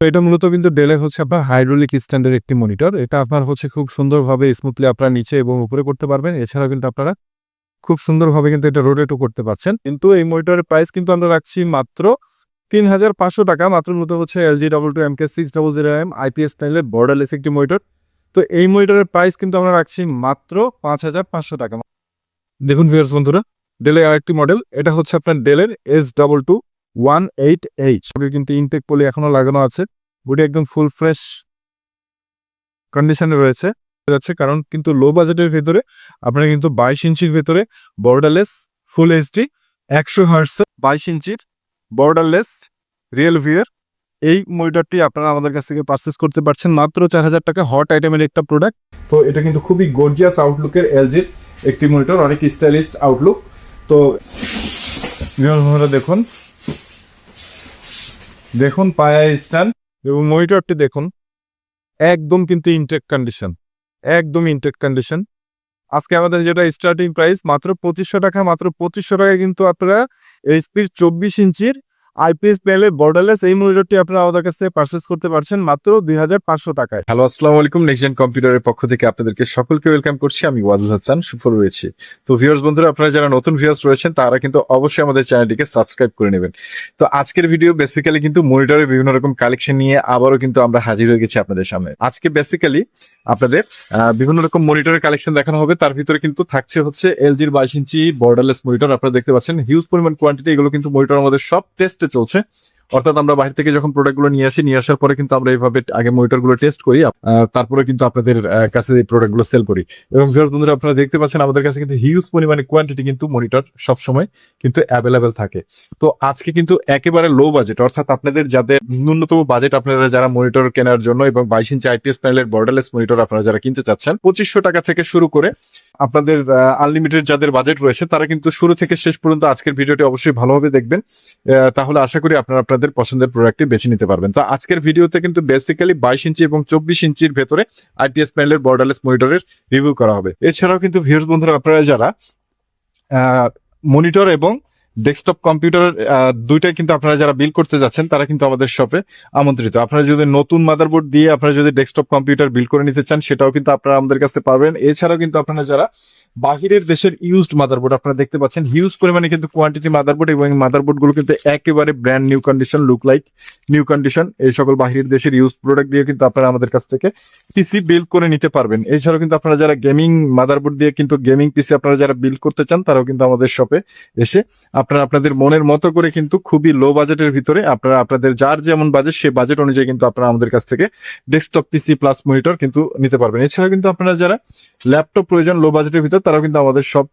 তো এটা মূলত কিন্তু ডেলে হচ্ছে আপনার হাইড্রোলিক স্ট্যান্ডের একটি মনিটর এটা আপনার হচ্ছে খুব সুন্দরভাবে স্মুথলি আপনারা নিচে এবং উপরে করতে পারবেন। এছাড়াও কিন্তু আপনারা খুব সুন্দরভাবে কিন্তু এটা রোটেটও করতে পারছেন। কিন্তু এই মনিটরের প্রাইস কিন্তু আমরা রাখছি মাত্র তিন হাজার পাঁচশো টাকা। মাত্র মূলত হচ্ছে LG double two M K six double zero M IPS স্টাইলের বর্ডারলেস একটি মনিটর তো এই মনিটরের প্রাইস কিন্তু আমরা রাখছি মাত্র পাঁচ হাজার পাঁচশো টাকা। দেখুন ভিউয়ার্স বন্ধুরা ডেলের আরেকটি মডেল এটা হচ্ছে আপনার ডেলের S double two one eight H কিন্তু ইনটেক পলি এখনও লাগানো আছে। বডি একদম ফুল ফ্রেশ কন্ডিশনে রয়েছে। যাচ্ছে কারণ কিন্তু লো বাজেটের ভেতরে, আপনারা কিন্তু বাইশ ইঞ্চির ভেতরে বর্ডারলেস ফুল এইচডি একশো হার্স বাইশ ইঞ্চির বর্ডারলেস রিয়েল ভিয়ার এই মনিটরটি আপনারা আমাদের কাছ থেকে পারচেস করতে পারছেন মাত্র চার হাজার টাকা হট আইটেমের একটা প্রোডাক্ট তো এটা কিন্তু খুবই গর্জিয়াস আউটলুকের এলজির একটি মনিটর, অনেক স্টাইলিস্ট আউটলুক তো দেখুন দেখুন, পায়া স্ট্যান্ড এবং মনিটরটি দেখুন। একদম কিন্তু ইনটেক কন্ডিশন, একদম ইনটেক কন্ডিশন। আজকে আমাদের যেটা স্টার্টিং প্রাইস মাত্র পঁচিশশো টাকা, মাত্র পঁচিশশো টাকায় কিন্তু আপনারা এইচপির চব্বিশ ইঞ্চির আইপিএস প্যানেলের বর্ডারলেস এই মনিটরটি আপনারা আমাদের কাছে পারচেস করতে পারছেন মাত্র দুই হাজার পাঁচশো টাকায়। হ্যালো আসসালামু আলাইকুম। নেক্সট কম্পিউটারের পক্ষ থেকে আপনাদেরকে সকলকে ওয়েলকাম করছি। আমি ওয়াদুল হাসান, সুফল রয়েছি। তো ভিউয়ার্স বন্ধুরা, আপনারা যারা নতুন ভিউয়ার্স রয়েছেন, তারা কিন্তু অবশ্যই আমাদের চ্যানেলটিকে সাবস্ক্রাইব করে নেবেন। তো আজকের ভিডিও বেসিক্যালি কিন্তু মনিটরের বিভিন্ন রকম কালেকশন নিয়ে আবারও কিন্তু আমরা হাজির হয়ে গেছি আপনাদের সামনে। আজকে বেসিক্যালি আপনাদের বিভিন্ন রকম মনিটরের কালেকশন দেখানো হবে। তার ভিতরে কিন্তু থাকছে হচ্ছে এলজির বাইশ ইঞ্চি বর্ডারলেস মনিটর আপনারা দেখতে পাচ্ছেন হিউজ পরিমাণ কোয়ান্টিটি এগুলো কিন্তু মনিটর আমাদের সব টেস্টে চলছে। অর্থাৎ আমরা বাইরে থেকে যখন প্রোডাক্টগুলো নিয়ে আসি, নিয়ে আসার পরে কিন্তু আমরা এইভাবে আগে মনিটরগুলো টেস্ট করি তারপরে কিন্তু আপনাদের কাছে এই প্রোডাক্টগুলো সেল করি। এবং বন্ধুরা, আপনারা দেখতে পাচ্ছেন আমাদের কাছে কিন্তু হিউজ পরিমাণে কোয়ান্টিটি কিন্তু মনিটর সবসময় কিন্তু অ্যাভেলেবেল থাকে। তো আজকে কিন্তু একেবারে লো বাজেট অর্থাৎ আপনাদের যাদের ন্যূনতম বাজেট আপনারা যারা মনিটর কেনার জন্য এবং বাইশ ইঞ্চি আইপিএস প্যানেলের বর্ডারলেস মনিটর আপনারা যারা কিনতে চাচ্ছেন, পঁচিশশো টাকা থেকে শুরু করে আপনাদের আনলিমিটেড যাদের বাজেট রয়েছে, তারা কিন্তু শুরু থেকে শেষ পর্যন্ত আজকের ভিডিওটি অবশ্যই ভালোভাবে দেখবেন। তাহলে আশা করি আপনারা আপনাদের পছন্দের প্রোডাক্টটি বেছে নিতে পারবেন। তো আজকের ভিডিওতে কিন্তু বেসিক্যালি বাইশ ইঞ্চি এবং চব্বিশ ইঞ্চির ভেতরে আইপিএস প্যানেলের বর্ডারলেস মনিটরের রিভিউ করা হবে। এছাড়াও কিন্তু ভিউয়ার্স বন্ধুরা, আপনারা যারা মনিটর এবং ডেস্কটপ কম্পিউটার দুইটাই কিন্তু আপনারা যারা বিল করতে যাচ্ছেন, তারা কিন্তু আমাদের শপে আমন্ত্রিত। আপনারা যদি নতুন মাদারবোর্ড দিয়ে আপনারা যদি ডেস্কটপ কম্পিউটার বিল করে নিতে চান, সেটাও কিন্তু আপনারা আমাদের কাছে পাবেন। এছাড়াও কিন্তু আপনারা যারা বাহিরের দেশের ইউজড মাদারবোর্ড আপনারা দেখতে পাচ্ছেন হিউজ পরিমাণে কিন্তু কোয়ান্টিটি মাদারবোর্ড এবং মাদারবোর্ডগুলো কিন্তু একেবারে brand new condition look like new condition এই সকল বাহিরের দেশের ইউজ প্রোডাক্ট দিয়ে কিন্তু আপনারা আমাদের কাছ থেকে পিসি বিল করে নিতে পারবেন। এছাড়াও কিন্তু আপনারা যারা গেমিং মাদারবোর্ড দিয়ে কিন্তু গেমিং পিসি আপনারা যারা বিল করতে চান, তারাও কিন্তু আমাদের শপে এসে আপনারা আপনাদের মনের মতো করে কিন্তু খুবই লো বাজেটের ভিতরে আপনারা আপনাদের যার যেমন বাজেট সে বাজেট অনুযায়ী কিন্তু আপনারা আমাদের কাছ থেকে ডেস্কটপ পিসি প্লাস মনিটর কিন্তু নিতে পারবেন। এছাড়াও কিন্তু আপনারা যারা ল্যাপটপ প্রয়োজন লো বাজেটের ভিতর তারাও কিন্তু আমাদের সব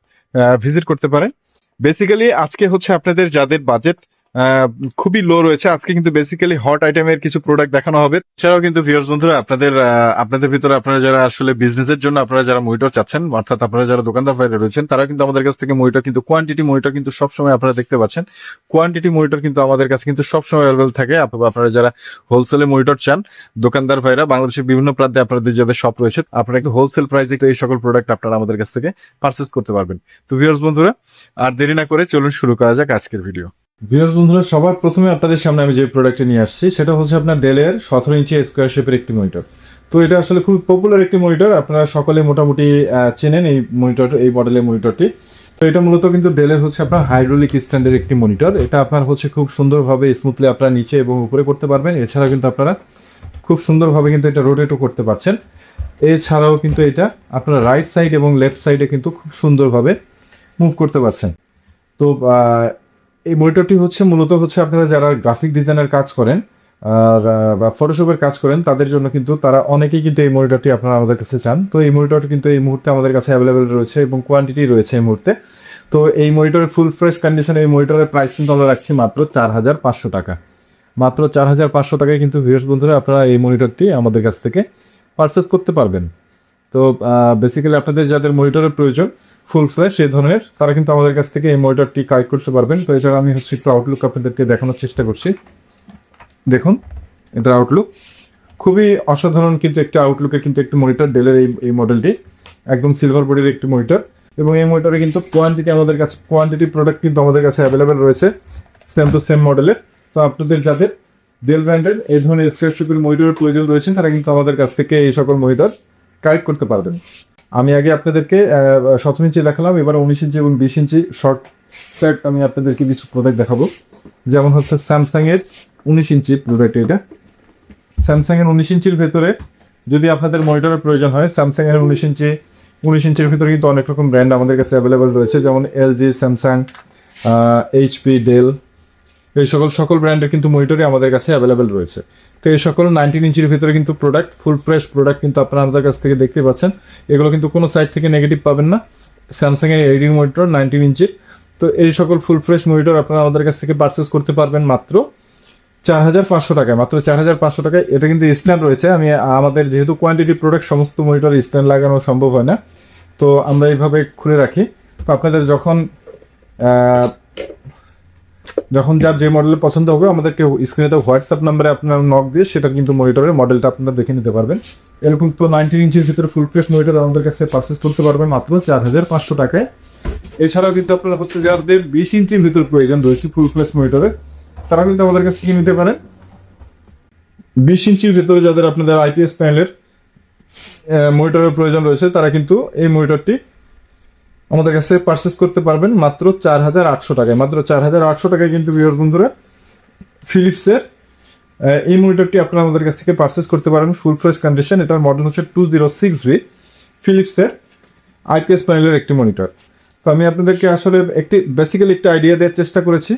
ভিজিট করতে পারেন বেসিক্যালি আজকে হচ্ছে আপনাদের যাদের বাজেট খুবই লো রয়েছে। আজকে কিন্তু বেসিক্যালি হট আইটেমের কিছু প্রোডাক্ট দেখানো হবে। এছাড়াও কিন্তু ভিউয়ার্স বন্ধুরা, আপনাদের আপনাদের ভিতরে আপনারা যারা আসলে বিজনেসের জন্য আপনারা যারা মনিটর চাচ্ছেন, অর্থাৎ আপনারা যারা দোকানদার বাইরে রয়েছেন তারা কিন্তু আমাদের কাছ থেকে মনিটর কিন্তু কোয়ান্টিটি মনিটর কিন্তু সবসময় আপনারা দেখতে পাচ্ছেন। কোয়ান্টিটি মনিটর কিন্তু আমাদের কাছে কিন্তু সবসময় অ্যাভেলেবল থাকে। আপ- আপনারা যারা হোলসেলে মনিটর চান, দোকানদার ভাইরা, বাংলাদেশের বিভিন্ন প্রান্তে আপনাদের যাদের শপ রয়েছে, আপনারা কিন্তু হোলসেল প্রাইসে এই সকল প্রোডাক্ট আপনারা আমাদের কাছ থেকে পারচেস করতে পারবেন। তো ভিউয়ার্স বন্ধুরা, আর দেরি না করে চলুন শুরু করা যাক আজকের ভিডিও ভিউয়ার্স বন্ধুরা, সবার প্রথমে আপনাদের সামনে আমি যে প্রোডাক্টটি নিয়ে আসছি, সেটা হচ্ছে আপনার ডেলের সতেরো ইঞ্চি স্কোয়ার শেপের একটি মনিটর তো এটা আসলে খুব পপুলার একটি মনিটর আপনারা সকলে মোটামুটি চেনেন এই মনিটর এই মডেলের মনিটরটি তো এটা মূলত কিন্তু ডেলের হচ্ছে আপনার হাইড্রোলিক স্ট্যান্ডের একটি মনিটর এটা আপনার হচ্ছে খুব সুন্দরভাবে স্মুথলি আপনারা নিচে এবং উপরে করতে পারবেন। এছাড়া কিন্তু আপনারা খুব সুন্দরভাবে কিন্তু এটা রোটেটও করতে পারছেন। এছাড়াও কিন্তু এটা আপনারা রাইট সাইড এবং লেফট সাইডে কিন্তু খুব সুন্দরভাবে মুভ করতে পারছেন। তো এই মনিটরটি হচ্ছে মূলত হচ্ছে আপনারা যারা গ্রাফিক ডিজাইনের কাজ করেন, আর বা ফটোশপের কাজ করেন, তাদের জন্য কিন্তু তারা অনেকেই কিন্তু এই মনিটরটি আপনারা আমাদের কাছে চান। তো এই মনিটরটি কিন্তু এই মুহূর্তে আমাদের কাছে অ্যাভেলেবেল রয়েছে এবং কোয়ান্টিটি রয়েছে এই মুহূর্তে। তো এই মনিটরের ফুল ফ্রেশ কন্ডিশনে এই মনিটরের প্রাইস কিন্তু আমরা রাখছি মাত্র চার হাজার পাঁচশো টাকা। মাত্র চার হাজার পাঁচশো টাকায় কিন্তু ভিউয়ার্স বন্ধুরা আপনারা এই মনিটরটি আমাদের কাছ থেকে পারচেস করতে পারবেন। তো বেসিক্যালি আপনাদের যাদের মনিটরের প্রয়োজন ফুল ফ্ল্যাশ এই ধরনের, তারা কিন্তু আমাদের কাছ থেকে এই মনিটরটি কালেক্ট করতে পারবেন। তো এছাড়া আমি হচ্ছে একটু আউটলুক আপনাদেরকে দেখানোর চেষ্টা করছি। দেখুন, এটার আউটলুক খুবই অসাধারণ কিন্তু একটা আউটলুকে কিন্তু একটি মনিটর ডেলের এই এই মডেলটি একদম সিলভার বডির একটি মনিটর। এবং এই মনিটরে কিন্তু কোয়ান্টিটি আমাদের কাছে কোয়ান্টিটি প্রোডাক্ট কিন্তু আমাদের কাছে অ্যাভেলেবেল রয়েছে সেম টু সেম মডেলের তো আপনাদের যাদের ডেল ব্র্যান্ডের এই ধরনের শেপের মনিটরের প্রয়োজন রয়েছে, তারা কিন্তু আমাদের কাছ থেকে এই সকল মনিটর কালেক্ট করতে পারবেন। আমি আগে আপনাদেরকে সতেরো ইঞ্চি দেখালাম, এবার উনিশ ইঞ্চি এবং বিশ ইঞ্চি শর্ট প্যাট আমি আপনাদেরকে কিছু প্রোডাক্ট দেখাবো। যেমন হচ্ছে স্যামসাংয়ের উনিশ ইঞ্চি প্রোডাক্ট এটা। স্যামসাংয়ের উনিশ ইঞ্চির ভেতরে যদি আপনাদের মনিটরের প্রয়োজন হয়, স্যামসাংয়ের উনিশ ইঞ্চি, উনিশ ইঞ্চির ভিতরে কিন্তু অনেক রকম ব্র্যান্ড আমাদের কাছে অ্যাভেলেবেল রয়েছে, যেমন এলজি, স্যামসাং এইচপি, ডেল, এই সকল সকল ব্র্যান্ডের কিন্তু মনিটরই আমাদের কাছে অ্যাভেলেবেল রয়েছে। তো এই সকল নাইনটিন ইঞ্চির ভিতরে কিন্তু প্রোডাক্ট ফুল ফ্রেশ প্রোডাক্ট কিন্তু আপনারা আমাদের কাছ থেকে দেখতে পাচ্ছেন। এগুলো কিন্তু কোনো সাইড থেকে নেগেটিভ পাবেন না। স্যামসাংয়ের এডিং মনিটর নাইনটিন ইঞ্চির তো এই সকল ফুল ফ্রেশ মনিটর আপনারা আমাদের কাছ থেকে পারচেস করতে পারবেন মাত্র চার হাজার পাঁচশো টাকায়। মাত্র চার হাজার পাঁচশো টাকায়। এটা কিন্তু স্ট্যান্ড রয়েছে। আমি, আমাদের যেহেতু কোয়ান্টিটি প্রোডাক্ট সমস্ত মনিটর স্ট্যান্ড লাগানো সম্ভব হয় না। তো আমরা এইভাবে খুলে রাখি। তো আপনাদের যখন যখন যার যে মডেলের পছন্দ হবে, আমাদেরকে স্ক্রিনে তো হোয়াটসঅ্যাপ নাম্বারে আপনার নক দিয়ে সেটা কিন্তু মনিটরের মডেলটা আপনারা দেখে নিতে পারবেন। এরকম তো নাইনটিন ইঞ্চের ভিতরে ফুল ফ্রেশ মনিটর আমাদের কাছে পারচেস করতে পারবেন মাত্র চার হাজার পাঁচশো টাকায়। এছাড়াও কিন্তু আপনারা হচ্ছে যাদের বিশ ইঞ্চির ভিতর প্রয়োজন রয়েছে ফুল ফ্রেশ মনিটরের তারা কিন্তু আমাদের কাছে কিনে নিতে পারেন। বিশ ইঞ্চির ভিতরে যাদের আপনাদের আইপিএস প্যানেলের মনিটরের প্রয়োজন রয়েছে, তারা কিন্তু এই মনিটরটি আমাদের কাছে পারচেস করতে পারবেন মাত্র চার হাজার আটশো টাকায়। মাত্র চার হাজার আটশো টাকায় কিন্তু বিয়ার বন্ধুরা ফিলিপসের এই মনিটরটি আপনারা আমাদের কাছ থেকে পারচেস করতে পারেন ফুল ফ্রেশ কন্ডিশন এটার মডেল হচ্ছে টু জিরো সিক্স ভি ফিলিপসের আইপিএস প্যানেলের একটি মনিটর তো আমি আপনাদেরকে আসলে একটি বেসিক্যালি একটা আইডিয়া দেওয়ার চেষ্টা করেছি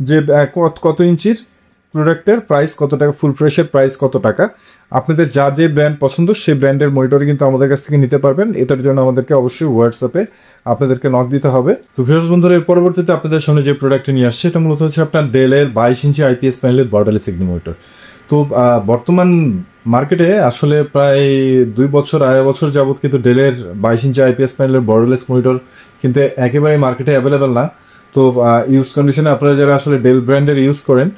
যে কত কত ইঞ্চির প্রোডাক্টের প্রাইস কত টাকা ফুল ফ্রেশের প্রাইস কত টাকা, আপনাদের যা যে ব্র্যান্ড পছন্দ সেই ব্র্যান্ডের মনিটর কিন্তু আমাদের কাছ থেকে নিতে পারবেন। এটার জন্য আমাদেরকে অবশ্যই হোয়াটসঅ্যাপে আপনাদেরকে নক দিতে হবে। তো ভিউয়ার্স বন্ধুরা, এর পরবর্তীতে আপনাদের সামনে যে প্রোডাক্টটি নিয়ে আসছে, এটা মূলত হচ্ছে আপনার ডেলের বাইশ ইঞ্চি আইপিএস প্যানেলের বর্ডারলেস সিগনি মনিটর তো বর্তমান মার্কেটে আসলে প্রায় দুই বছর, আড়াই বছর যাবত কিন্তু ডেলের বাইশ ইঞ্চি আইপিএস প্যানেলের বর্ডারলেস মনিটর কিন্তু একেবারেই মার্কেটে অ্যাভেলেবেল না। তো ইউজ কন্ডিশনে আপনারা যারা আসলে ডেল ব্র্যান্ডের ইউজ করেন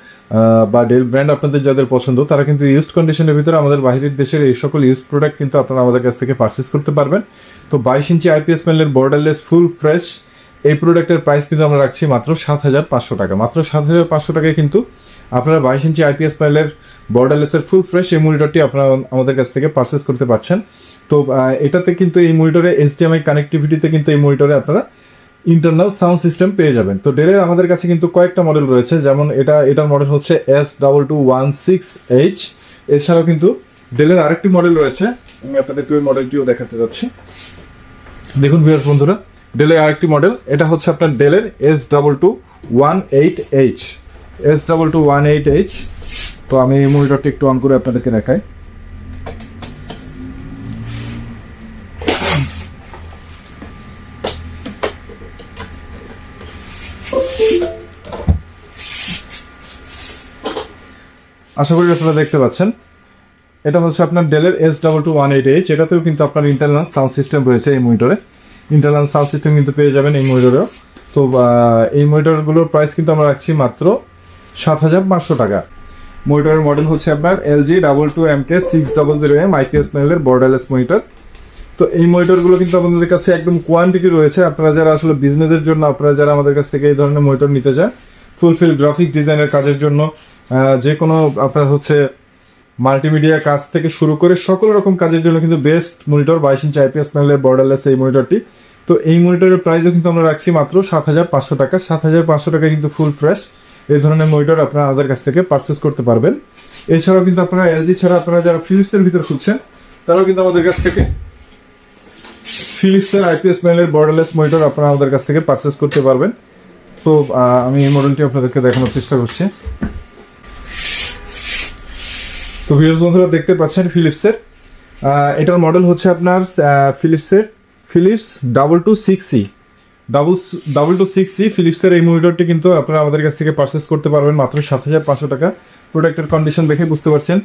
বা ডেল ব্র্যান্ড আপনাদের যাদের পছন্দ, তারা কিন্তু ইউজ কন্ডিশনের ভিতরে আমাদের বাইরের দেশের এই সকল ইউজ প্রোডাক্ট কিন্তু আপনারা আমাদের কাছ থেকে পারচেস করতে পারবেন। তো বাইশ ইঞ্চি আইপিএস প্যানেলের বর্ডারলেস ফুল ফ্রেশ এই প্রোডাক্টের প্রাইস কিন্তু আমরা রাখছি মাত্র সাত হাজার পাঁচশো টাকা। মাত্র সাত হাজার পাঁচশো টাকায় কিন্তু আপনারা বাইশ ইঞ্চি আইপিএস প্যানেলের বর্ডারলেসের ফুল ফ্রেশ এই মনিটরটি আপনারা আমাদের কাছ থেকে পারচেস করতে পারছেন। তো এটাতে কিন্তু এই মনিটরে এইচডিএমআই কানেক্টিভিটিতে কিন্তু এই মনিটরে আপনারা ইন্টারনাল সাউন্ড সিস্টেম পেয়ে যাবেন। তো ডেলের আমাদের কাছে কিন্তু কয়েকটা মডেল রয়েছে, যেমন এটা, এটার মডেল হচ্ছে S double two one six H এছাড়াও কিন্তু ডেলের আরেকটি মডেল রয়েছে, আমি আপনাদেরকে ওই মডেলটিও দেখাতে যাচ্ছি। দেখুন ভিউয়ার্স বন্ধুরা ডেলের আরেকটি মডেল এটা হচ্ছে আপনার ডেলের S double two one eight H S double two one eight H তো আমি এই মনিটরটি একটু অন করে আপনাদেরকে দেখাই। আশা করি আপনারা দেখতে পাচ্ছেন। এটা হচ্ছে আপনার ডেলের S double two one eight H এটাতেও কিন্তু আপনার ইন্টারনাল সাউন্ড সিস্টেম রয়েছে এই মনিটরে ইন্টারনাল সাউন্ড সিস্টেম কিন্তু পেয়ে যাবেন এই মনিটরেও তো এই মনিটরগুলোর প্রাইস কিন্তু আমরা রাখছি মাত্র সাত হাজার পাঁচশো টাকা। মনিটরের মডেল হচ্ছে আপনার LG double two M K six double zero M IPS প্যানেলের বর্ডারলেস মনিটর তো, এই মনিটরগুলো কিন্তু আপনাদের কাছে একদম কোয়ান্টিটি রয়েছে। আপনারা যারা আসলে বিজনেসের জন্য, আপনারা যারা আমাদের কাছ থেকে এই ধরনের মনিটর নিতে চান ফুলফিল গ্রাফিক ডিজাইনের কাজের জন্য যে কোনো আপনার হচ্ছে মাল্টিমিডিয়া কাজ থেকে শুরু করে সকল রকম কাজের জন্য কিন্তু বেস্ট মনিটর বাইশ ইঞ্চ আইপিএস প্যানেলের বর্ডারলেস এই মনিটরটি তো এই মনিটরের প্রাইসও কিন্তু আমরা রাখছি মাত্র সাত হাজার পাঁচশো টাকা। সাত হাজার পাঁচশো টাকা কিন্তু ফুল ফ্রেশ এই ধরনের মনিটর আপনারা আমাদের কাছ থেকে পারচেস করতে পারবেন। এছাড়াও কিন্তু আপনারা এলজি ছাড়া আপনারা যারা ফিলিপসের ভিতর খুঁজছেন, তারাও কিন্তু আমাদের কাছ থেকে ফিলিপসের আইপিএস প্যানেলের বর্ডারলেস মনিটর আপনারা আমাদের কাছ থেকে পারচেস করতে পারবেন। তো আমি এই মডেলটি আপনাদেরকে দেখানোর চেষ্টা করছি। তো ভিউয়ার্স বন্ধুরা দেখতে পাচ্ছেন ফিলিপসের এটার মডেল হচ্ছে আপনার ফিলিপসের Philips double two six C double double two six C ফিলিপসের এই মনিটরটি কিন্তু আপনারা আমাদের কাছ থেকে পারচেস করতে পারবেন মাত্র সাত হাজার পাঁচশো টাকা। প্রোডাক্টের কন্ডিশন দেখে বুঝতে পারছেন।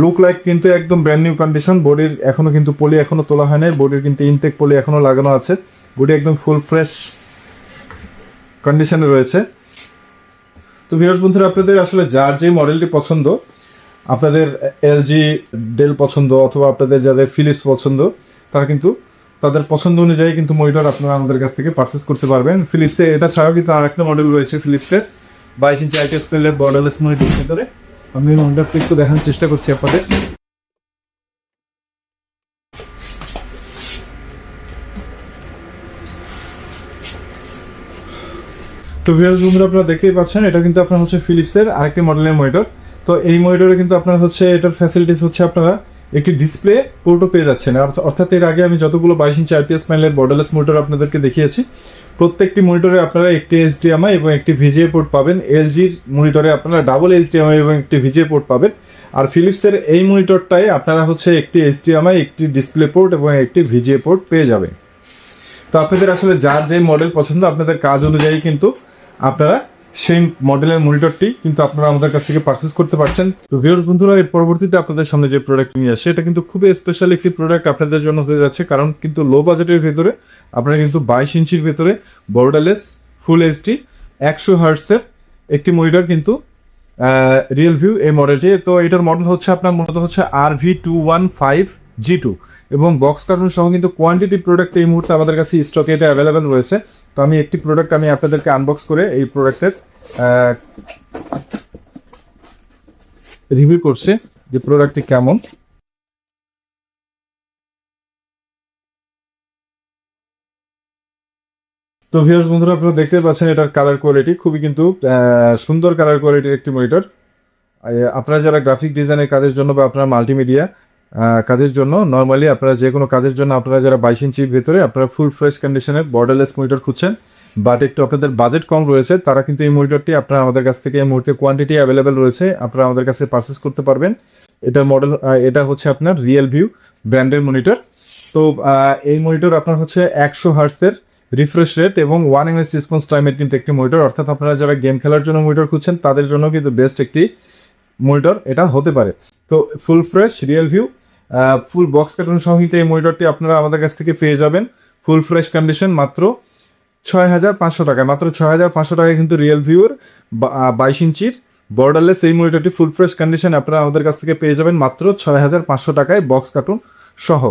লুক লাইক কিন্তু একদম ব্র্যান্ড নিউ কন্ডিশন বডির এখনও কিন্তু পলি এখনও তোলা হয় নাই। বডির কিন্তু ইনটেক পলি এখনও লাগানো আছে। বডি একদম ফুল ফ্রেশ কন্ডিশনে রয়েছে। তো ভিউয়ার্স বন্ধুরা, আপনাদের আসলে যার যে মডেলটি পছন্দ আপনাদের এলজি ডেল পছন্দ অথবা আপনাদের যাদের ফিলিপস পছন্দ, তারা কিন্তু তাদের পছন্দ অনুযায়ী কিন্তু মনিটর আপনারা আমাদের কাছ থেকে পারচেস করতে পারবেন। ফিলিপসে এটা ছাড়াও কিন্তু আরেকটা মডেল রয়েছে ফিলিপসের বাইশ ইঞ্চি আইটিএস প্যানেলের বর্ডারলেস মনিটর ভিতরে। আমি মনিটরটা একটু দেখানোর চেষ্টা করছি আপনাদের। তো ভিউয়ার্স বন্ধুরা আপনারা দেখতেই পাচ্ছেন, এটা কিন্তু আপনার হচ্ছে ফিলিপসের আরেকটি মডেলের মনিটর তো এই মনিটরে কিন্তু আপনার হচ্ছে এটার ফ্যাসিলিটিস হচ্ছে আপনারা একটি ডিসপ্লে পোর্টও পেয়ে যাচ্ছেন। অর্থাৎ এর আগে আমি যতগুলো বাইশ ইঞ্চি আইপিএস প্যানেলের বর্ডারলেস মনিটর আপনাদেরকে দেখিয়েছি, প্রত্যেকটি মনিটরে আপনারা একটি এইচডিএমআই এবং একটি ভিজিএ পোর্ট পাবেন। এলজির মনিটরে আপনারা ডাবল এইচডিএমআই এবং একটি ভিজিএ পোর্ট পাবেন। আর ফিলিপসের এই মনিটরটায় আপনারা হচ্ছে একটি এইচডিএমআই একটি ডিসপ্লে পোর্ট এবং একটি ভিজিএ পোর্ট পেয়ে যাবেন। তো আপনাদের আসলে যার যে মডেল পছন্দ, আপনাদের কাজ অনুযায়ী কিন্তু আপনারা সেই মডেলের মনিটরটি কিন্তু আপনারা আমাদের কাছ থেকে পারচেস করতে পারছেন। তো ভিউর বন্ধুরা, এর পরবর্তীতে আপনাদের সামনে যে প্রোডাক্ট নিয়ে আসে এটা কিন্তু খুবই স্পেশাল একটি প্রোডাক্ট আপনাদের জন্য হয়ে যাচ্ছে, কারণ কিন্তু লো বাজেটের ভেতরে, আপনারা কিন্তু বাইশ ইঞ্চির ভেতরে বর্ডারলেস ফুল এইচডি একশো হার্টসের একটি মনিটর কিন্তু রিয়েল ভিউ এই মডেলটি তো এটার মডেল হচ্ছে আপনার মূলত হচ্ছে R V two one five G two এবং বক্স কার্টুন সহ কিন্তু কোয়ান্টিটি প্রোডাক্ট এই মুহূর্তে আমাদের কাছে স্টকে এটা অ্যাভেলেবেল রয়েছে। তো আমি একটি প্রোডাক্ট আমি আপনাদেরকে আনবক্স করে এই প্রোডাক্টের রিভিউ করছে যে প্রোডাক্টটি কেমন। তো ভিউয়ার্স বন্ধুরা, আপনারা দেখতে পাচ্ছেন এটার কালার কোয়ালিটি খুবই কিন্তু সুন্দর কালার কোয়ালিটির একটি মনিটর আপনারা যারা গ্রাফিক ডিজাইনের কাজের জন্য বা আপনারা মাল্টিমিডিয়া কাজের জন্য। নর্মালি আপনারা যে কোনো কাজের জন্য আপনারা যারা বাইশ ইঞ্চির ভেতরে আপনারা ফুল ফ্রেশ কন্ডিশনের বর্ডারলেস মনিটর খুঁজছেন। বাট একটু আপনাদের বাজেট কম রয়েছে, তারা কিন্তু এই মনিটরটি আপনারা আমাদের কাছ থেকে এই মুহূর্তে কোয়ান্টিটি অ্যাভেলেবেল রয়েছে, আপনারা আমাদের কাছে পারচেস করতে পারবেন। এটার মডেল এটা হচ্ছে আপনার রিয়েল ভিউ ব্র্যান্ডের মনিটর তো এই মনিটর আপনার হচ্ছে একশো হার্সের রিফ্রেশ রেট এবং ওয়ান এমএস রেসপন্স টাইমের কিন্তু একটি মনিটর অর্থাৎ আপনারা যারা গেম খেলার জন্য মনিটর খুঁজছেন, তাদের জন্য কিন্তু বেস্ট একটি মনিটর এটা হতে পারে। তো full fresh real view full box carton সহিত এই মনিটরটি আপনারা আমাদের কাছ থেকে পেয়ে যাবেন। ফুল ফ্রেশ কন্ডিশন মাত্র ছয় হাজার পাঁচশো টাকায়। মাত্র ছয় হাজার পাঁচশো টাকায় কিন্তু রিয়েল ভিউর বাইশ ইঞ্চির বর্ডারলেস এই মনিটরটি ফুল ফ্রেশ কন্ডিশন আপনারা আমাদের কাছ থেকে পেয়ে যাবেন মাত্র ছয় হাজার পাঁচশো টাকায় বক্স কার্টুন সহ।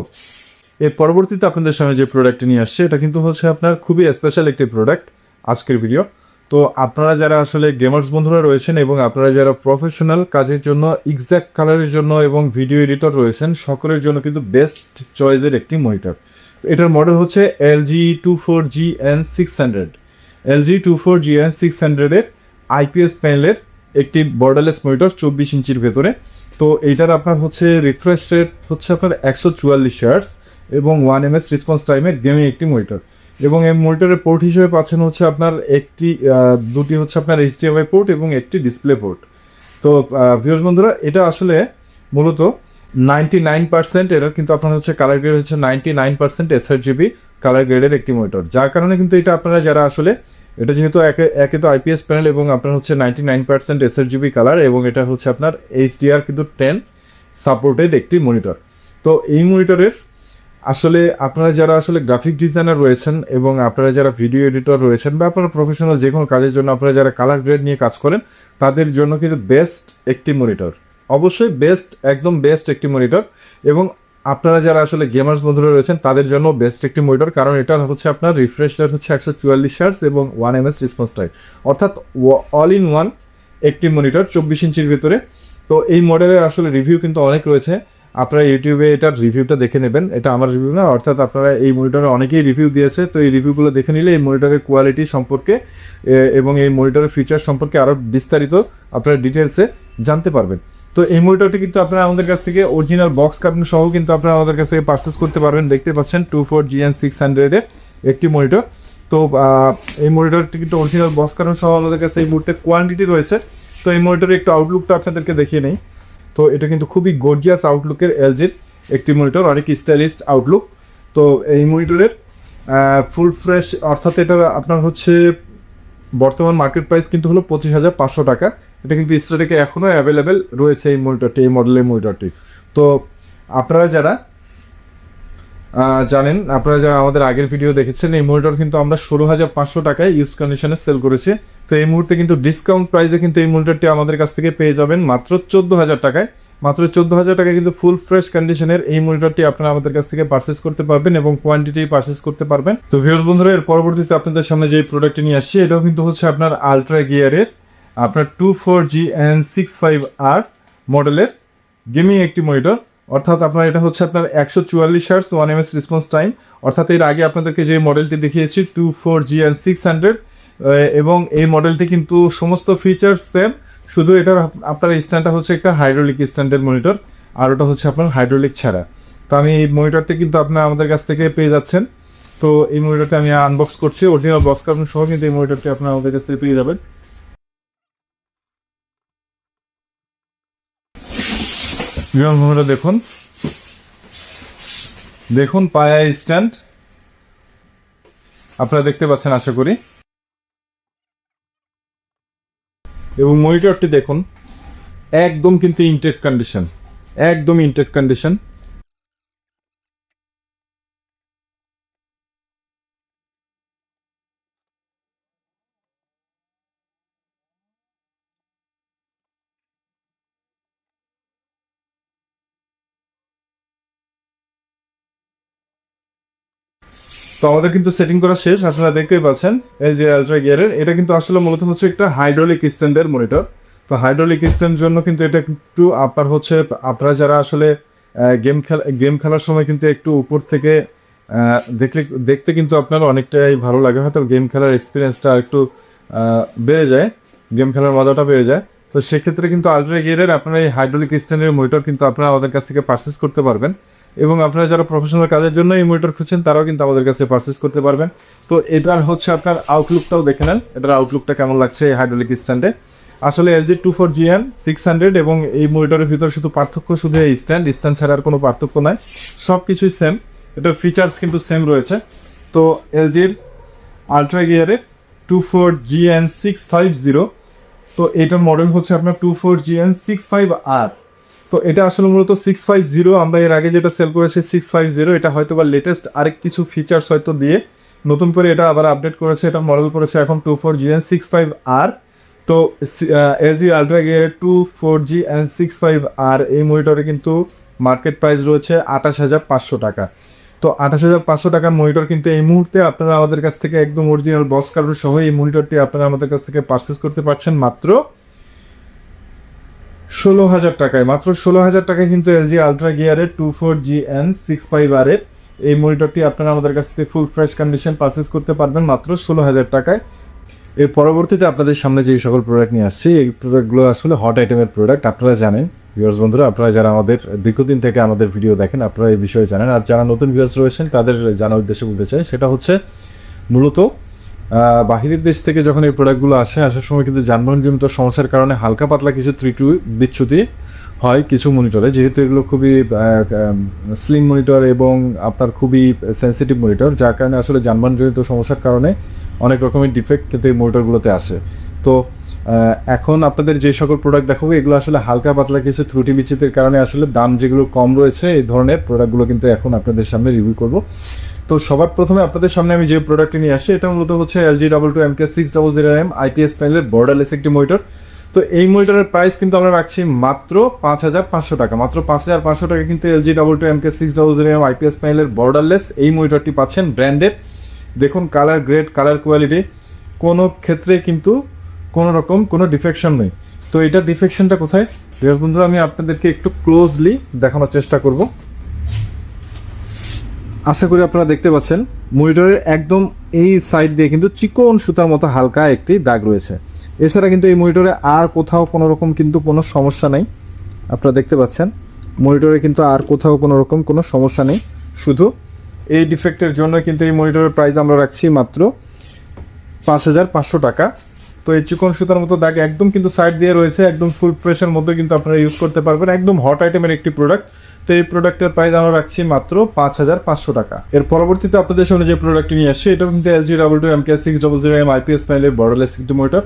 এর পরবর্তীতে আপনাদের সামনে যে প্রোডাক্টটি নিয়ে আসছে, এটা কিন্তু হচ্ছে আপনার খুবই স্পেশাল একটি প্রোডাক্ট আজকের ভিডিও তো আপনারা যারা আসলে গেমার্স বন্ধুরা রয়েছেন এবং আপনারা যারা প্রফেশনাল কাজের জন্য এক্স্যাক্ট কালারের জন্য এবং ভিডিও এডিটর রয়েছেন, সকলের জন্য কিন্তু বেস্ট চয়েসের একটি মনিটর এটার মডেল হচ্ছে LG two four G N six hundred LG two four G N six হান্ড্রেডের আইপিএস প্যানেলের একটি বর্ডারলেস মনিটর চব্বিশ ইঞ্চির ভেতরে। তো এইটার আপনার হচ্ছে রিফ্রেশ রেট হচ্ছে আপনার একশো চুয়াল্লিশ শার্টস এবং ওয়ান এম এস রেসপন্স টাইমের গেমিং একটি মনিটর এবং এই মনিটরের পোর্ট হিসেবে পাচ্ছেন হচ্ছে আপনার একটি দুটি হচ্ছে আপনার এইচডিএমআই পোর্ট এবং একটি ডিসপ্লে পোর্ট তো ভিউয়ার্স বন্ধুরা, এটা আসলে মূলত নাইনটি নাইন পার্সেন্ট এটার কিন্তু আপনার হচ্ছে কালার গ্রেড হচ্ছে ninety nine percent SR GB colour গ্রেডের একটি মনিটর যার কারণে কিন্তু এটা আপনারা যারা আসলে, এটা যেহেতু একে একে তো আইপিএস প্যানেল এবং আপনার হচ্ছে ninety nine percent SR GB colour এবং এটা হচ্ছে আপনার এইচডিআর কিন্তু টেন সাপোর্টেড একটি মনিটর তো এই মনিটরের আসলে আপনারা যারা আসলে গ্রাফিক ডিজাইনার রয়েছেন এবং আপনারা যারা ভিডিও এডিটর রয়েছেন বা আপনারা প্রফেশনাল যে কোনো কাজের জন্য আপনারা যারা কালার গ্রেড নিয়ে কাজ করেন, তাদের জন্য কিন্তু বেস্ট একটি মনিটর অবশ্যই বেস্ট একদম বেস্ট একটি মনিটর এবং আপনারা যারা আসলে গেমার্স বন্ধুরা রয়েছেন, তাদের জন্য বেস্ট একটি মনিটর কারণ এটা হচ্ছে আপনার রিফ্রেশ রেট হচ্ছে একশো চুয়াল্লিশ হার্স এবং one M S response time অর্থাৎ অল ইন ওয়ান একটি মনিটর চব্বিশ ইঞ্চির ভিতরে। তো এই মডেলের আসলে রিভিউ কিন্তু অনেক রয়েছে। আপনারা ইউটিউবে এটার রিভিউটা দেখে নেবেন। এটা আমার রিভিউ না, অর্থাৎ আপনারা এই মনিটরে অনেকেই রিভিউ দিয়েছে, তো এই রিভিউগুলো দেখে নিলে এই মনিটরের কোয়ালিটি সম্পর্কে এবং এই মনিটরের ফিচার সম্পর্কে আরও বিস্তারিত আপনারা ডিটেলসে জানতে পারবেন। তো এই মনিটরটি কিন্তু আপনারা আমাদের কাছ থেকে অরিজিনাল বক্স কার্টুন সহ কিন্তু আপনারা আমাদের কাছ থেকে পারচেস করতে পারবেন। দেখতে পাচ্ছেন টু ফোর জিএন সিক্স হান্ড্রেডের একটি মনিটর। তো এই মনিটরটি কিন্তু অরিজিনাল বক্স কার্টুন সহ আমাদের কাছে এই মুহূর্তে কোয়ান্টিটি রয়েছে। তো এই মনিটরের একটু আউটলুকটা আপনাদেরকে দেখিয়ে নেই। তো এটা কিন্তু খুবই গর্জিয়াস আউটলুকের এলজির একটি মনিটর অনেক স্টাইলিস্ট আউটলুক তো এই মনিটরের ফুল ফ্রেশ অর্থাৎ এটা আপনার হচ্ছে বর্তমান মার্কেট প্রাইস কিন্তু হলো পঁচিশ হাজার পাঁচশো টাকা। এটা কিন্তু স্টোরেকে এখনও অ্যাভেলেবেল রয়েছে এই মনিটরটি এই মডেলের মনিটরটি তো আপনারা যারা জানেন, আপনারা যারা আমাদের আগের ভিডিও দেখেছেন, এই মনিটর কিন্তু আমরা ষোলো হাজার পাঁচশো টাকায় ইউজ কন্ডিশনে সেল করেছি। তো এই মুহূর্তে কিন্তু ডিসকাউন্ট প্রাইসে কিন্তু এই মনিটরটি আমাদের কাছ থেকে পেয়ে যাবেন মাত্র চোদ্দ হাজার টাকায়। মাত্র চোদ্দ হাজার টাকায় কিন্তু ফুল ফ্রেশ কন্ডিশনের এই মনিটরটি আপনারা আমাদের কাছ থেকে পারচেস করতে পারবেন এবং কোয়ান্টিটি পারচেস করতে পারবেন। তো ভিউয়ার্স বন্ধুরা, এর পরবর্তীতে আপনাদের সামনে যে প্রোডাক্টটি নিয়ে আসছি, এটাও কিন্তু হচ্ছে আপনার আলট্রা গিয়ারের আপনার two four G N six five R মডেলের গেমিং একটি মনিটর অর্থাৎ আপনার এটা হচ্ছে আপনার একশো চুয়াল্লিশ hertz one M S response time অর্থাৎ এর আগে আপনাদেরকে যে মডেলটি দেখিয়েছি two four G N six hundred এবং এই মডেলটি কিন্তু সমস্ত ফিচার্স সেম শুধু এটার আপ- আপনার স্ট্যান্ডটা হচ্ছে একটা হাইড্রোলিক স্ট্যান্ডের মনিটর আর ওটা হচ্ছে আপনার হাইড্রোলিক ছাড়া। তো আমি এই মনিটরটি কিন্তু আপনার আমাদের কাছ থেকে পেয়ে যাচ্ছেন। তো এই মনিটরটি আমি আনবক্স করছি অরিজিনাল বক্স কার্টুন সহ কিন্তু এই মনিটরটি আপনার আমাদের কাছ থেকে পেয়ে যাবেন। ভূমিটা দেখুন। দেখুন পায়া স্ট্যান্ড আপনারা দেখতে পাচ্ছেন, আশা করি। এবং মনিটরটি দেখুন একদম কিন্তু ইনটেক কন্ডিশন একদম ইনটেক কন্ডিশন তো আমাদের কিন্তু সেটিং করা শেষ, আপনারা দেখতেই পাচ্ছেন, এই যে আলট্রা গিয়ারের এটা কিন্তু আসলে মূলত হচ্ছে একটা হাইড্রোলিক স্ট্যান্ডের মনিটর তো হাইড্রোলিক স্ট্যান্ড জন্য কিন্তু এটা একটু আপনার হচ্ছে, আপনারা যারা আসলে গেম খেলা গেম খেলার সময় কিন্তু একটু উপর থেকে দেখলে, দেখতে কিন্তু আপনার অনেকটাই ভালো লাগে, হয়তো গেম খেলার এক্সপিরিয়েন্সটা একটু বেড়ে যায় গেম খেলার মজাটা বেড়ে যায়। তো সেক্ষেত্রে কিন্তু আলট্রা গিয়ারের আপনার এই হাইড্রোলিক স্ট্যান্ডের মনিটর কিন্তু আপনারা আমাদের কাছ থেকে পারচেস করতে পারবেন। এবং আপনারা যারা প্রফেশনাল কাজের জন্য এই মনিটর খুঁজছেন, তারাও কিন্তু আমাদের কাছে পারচেস করতে পারবেন। তো এটার হচ্ছে আপনার আউটলুকটাও দেখে নেন, এটার আউটলুকটা কেমন লাগছে এই হাইড্রোলিক স্ট্যান্ডে আসলে LG two four G GN six hundred এবং এই মনিটরের ভিতরে শুধু পার্থক্য, শুধু এই স্ট্যান্ড স্ট্যান্ড ছাড়া আর কোনো পার্থক্য নাই। সব কিছুই সেম এটার ফিচার্স কিন্তু সেম রয়েছে। তো এলজির আলট্রা গিয়ারের two four G GN six five zero তো এটার মডেল হচ্ছে আপনার two four G GN six five R তো এটা আসলে মূলত সিক্স ফাইভ জিরো আমরা এর আগে যেটা সেল করেছি সিক্স ফাইভ জিরো এটা হয়তো বা লেটেস্ট আরেক কিছু ফিচার্স হয়তো দিয়ে নতুন করে এটা আবার আপডেট করেছে, এটা মডেল করেছে এখন two four G N six five R তো এলজি আলট্রা গিয়ে two four G and six five R এই মনিটরে কিন্তু মার্কেট প্রাইস রয়েছে আঠাশ হাজার পাঁচশো টাকা। তো, আঠাশ হাজার পাঁচশো টাকার মনিটর কিন্তু এই মুহূর্তে আপনারা আমাদের কাছ থেকে একদম অরিজিনাল বক্স কার্ডর সহ এই মনিটরটি আপনারা আমাদের কাছ থেকে পারচেস করতে পারছেন মাত্র ষোলো হাজার টাকায়, মাত্র ষোলো হাজার টাকায় কিন্তু এলজি আলট্রা গিয়ারের two four G N six five R এর এই মনিটরটি আপনারা আমাদের কাছ থেকে ফুল ফ্রেশ কন্ডিশন পারচেস করতে পারবেন মাত্র ষোলো হাজার টাকায়। এর পরবর্তীতে আপনাদের সামনে যে সকল প্রোডাক্ট নিয়ে আসছি, এই প্রোডাক্টগুলো আসলে হট আইটেমের প্রোডাক্ট আপনারা জানেন। ভিউয়ার্স বন্ধুরা, আপনারা যারা আমাদের দীর্ঘদিন থেকে আমাদের ভিডিও দেখেন, আপনারা এই বিষয়ে জানেন। আর যারা নতুন ভিউয়ার্স রয়েছেন, তাদের জানার উদ্দেশ্যে বলতে চাই, সেটা হচ্ছে মূলত বাহিরের দেশ থেকে যখন এই প্রোডাক্টগুলো আসে, আসার সময় কিন্তু যানবাহনজনিত সমস্যার কারণে হালকা পাতলা কিছু ত্রুটি বিচ্যুতি হয় কিছু মনিটরে যেহেতু এগুলো খুবই স্লিম মনিটর এবং আপনার খুবই সেন্সিটিভ মনিটর যার কারণে আসলে যানবাহনজনিত সমস্যার কারণে অনেক রকমের ডিফেক্ট কিন্তু এই মনিটরগুলোতে আসে। তো এখন আপনাদের যে সকল প্রোডাক্ট দেখাবো, এগুলো আসলে হালকা পাতলা কিছু ত্রুটি বিচ্যুতির কারণে আসলে দাম যেগুলো কম রয়েছে, এই ধরনের প্রোডাক্টগুলো কিন্তু এখন আপনাদের সামনে রিভিউ করব। তো সবার প্রথমে আপনাদের সামনে আমি যে প্রোডাক্টটি নিয়ে আসছি, এটা মূলত হচ্ছে LG double two M K six double zero M IPS প্যানেলের বর্ডারলেস একটি মনিটর তো এই মনিটরের প্রাইস কিন্তু আমরা রাখছি মাত্র পাঁচ হাজার পাঁচশো টাকা। মাত্র পাঁচ হাজার পাঁচশো টাকা কিন্তু LG double two M K six double zero M IPS প্যানেলের বর্ডারলেস এই মনিটরটি পাচ্ছেন ব্র্যান্ডেড দেখুন কালার গ্রেড কালার কোয়ালিটি কোনো ক্ষেত্রে কিন্তু কোনো রকম কোনো ডিফেকশন নেই। তো এটার ডিফেকশনটা কোথায়? বন্ধুরা, আমি আপনাদেরকে একটু ক্লোজলি দেখানোর চেষ্টা করব। আশা করি আপনারা দেখতে পাচ্ছেন, মনিটরের একদম এই সাইড দিয়ে কিন্তু চিকন সুতার মতো হালকা একটি দাগ রয়েছে। এছাড়া কিন্তু এই মনিটরে আর কোথাও কোনো রকম কিন্তু কোনো সমস্যা নেই। আপনারা দেখতে পাচ্ছেন, মনিটরে কিন্তু আর কোথাও কোনো রকম কোনো সমস্যা নেই। শুধু এই ডিফেক্টের জন্য কিন্তু এই মনিটরের প্রাইস আমরা রাখছি মাত্র পাঁচ হাজার পাঁচশো টাকা। তো এই চিকন সুতার মতো দাগ একদম কিন্তু সাইড দিয়ে রয়েছে, একদম ফুল ফ্রেশের মধ্যে কিন্তু আপনারা ইউজ করতে পারবেন। একদম হট আইটেমের একটি প্রোডাক্ট তো এই প্রোডাক্টের প্রাইস আমরা রাখছি মাত্র পাঁচ হাজার পাঁচশো টাকা। এর পরবর্তীতে আপনাদের সামনে যে প্রোডাক্টটি নিয়ে আসছে, এটা কিন্তু LG double two M K six double zero M IPS প্যানেলের বর্ডারলেস একটি মনিটর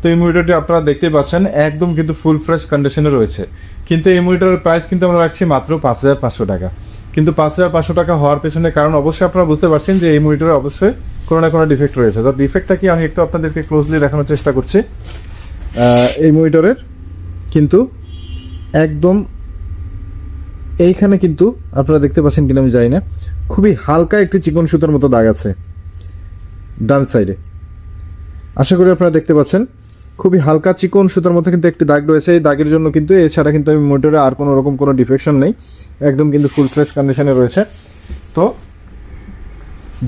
তো এই মনিটরটি আপনারা দেখতে পাচ্ছেন, একদম কিন্তু ফুল ফ্রেশ কন্ডিশনে রয়েছে। কিন্তু এই মনিটরের প্রাইস কিন্তু আমরা রাখছি মাত্র পাঁচ হাজার পাঁচশো টাকা। কিন্তু পাঁচ হাজার পাঁচশো টাকা হওয়ার পেছনে কারণ অবশ্যই আপনারা বুঝতে পারছেন যে এই মনিটরে অবশ্যই কোনো না কোনো ডিফেক্ট রয়েছে। তো ডিফেক্টটা কি আমি একটু আপনাদেরকে ক্লোজলি দেখানোর চেষ্টা করছি। এই মনিটরের কিন্তু একদম এইখানে কিন্তু আপনারা দেখতে পাচ্ছেন কিনা আমি জানি না। খুবই হালকা একটি চিকন সুতার মতো দাগ আছে ডান সাইডে আশা করি আপনারা দেখতে পাচ্ছেন। খুবই হালকা চিকন সুতার মধ্যে কিন্তু একটি দাগ রয়েছে। এই দাগের জন্য কিন্তু এছাড়া কিন্তু আমি মোটরে আর কোনো রকম কোনো ডিফেকশন নেই। একদম কিন্তু ফুল ফ্রেশ কন্ডিশনে রয়েছে। তো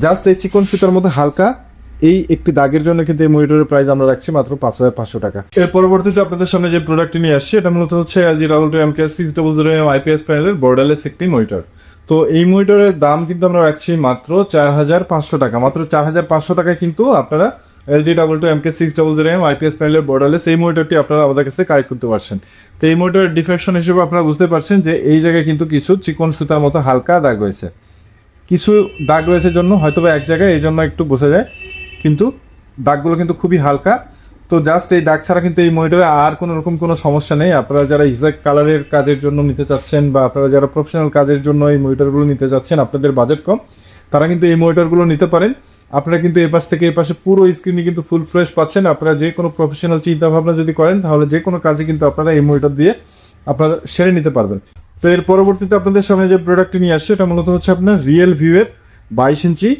জাস্ট এই চিকন সুতার মধ্যে হালকা এই একটি দাগের জন্য কিন্তু এই মনিটরের প্রাইস আমরা রাখছি মাত্র পাঁচ হাজার পাঁচশো টাকা। এর পরবর্তীতে আপনাদের সামনে যে প্রোডাক্টটি নিয়ে আসছে, এটা মূলত হচ্ছে LG double two M K six double zero M IPS প্যানেলের বর্ডারলেস একটি মনিটর তো এই মনিটরের দাম কিন্তু আমরা রাখছি মাত্র চার হাজার পাঁচশো টাকা। মাত্র চার হাজার পাঁচশো টাকায় কিন্তু আপনারা LG double two M K six double zero M IPS প্যানেলের বর্ডারলেস এই মনিটরটি আপনারা আমাদের কাছে কালেক্ট করতে পারছেন। তো এই মনিটরের ডিফেকশন হিসেবে আপনারা বুঝতে পারছেন যে এই জায়গায় কিন্তু কিছু চিকন সুতার মতো হালকা দাগ রয়েছে। কিছু দাগ রয়েছে জন্য হয়তো বা এক জায়গায়, এই জন্য একটু বোঝা যায়। কিন্তু দাগগুলো কিন্তু খুবই হালকা। তো জাস্ট এই দাগ ছাড়া কিন্তু এই মনিটরে আর কোনো রকম কোনো সমস্যা নেই। আপনারা যারা এক্সাক্ট কালারের কাজের জন্য নিতে চাচ্ছেন বা আপনারা যারা প্রফেশনাল কাজের জন্য এই মনিটরগুলো নিতে চাচ্ছেন, আপনাদের বাজেট কম। তারা কিন্তু এই মনিটরগুলো নিতে পারেন। আপনারা কিন্তু এপাশ থেকে এপাশে পুরো স্ক্রিনে কিন্তু ফুল ফ্রেশ পাচ্ছেন। আপনারা যে কোনো প্রফেশনাল চিন্তা ভাবনা যদি করেন, তাহলে যে কোনো কাজে কিন্তু আপনারা এই মনিটর দিয়ে আপনারা সেরে নিতে পারবেন। তো এর পরবর্তীতে আপনাদের সামনে যে প্রোডাক্টটি নিয়ে আসছে, এটা মূলত হচ্ছে আপনার রিয়েল ভিউয়ের বাইশ ইঞ্চি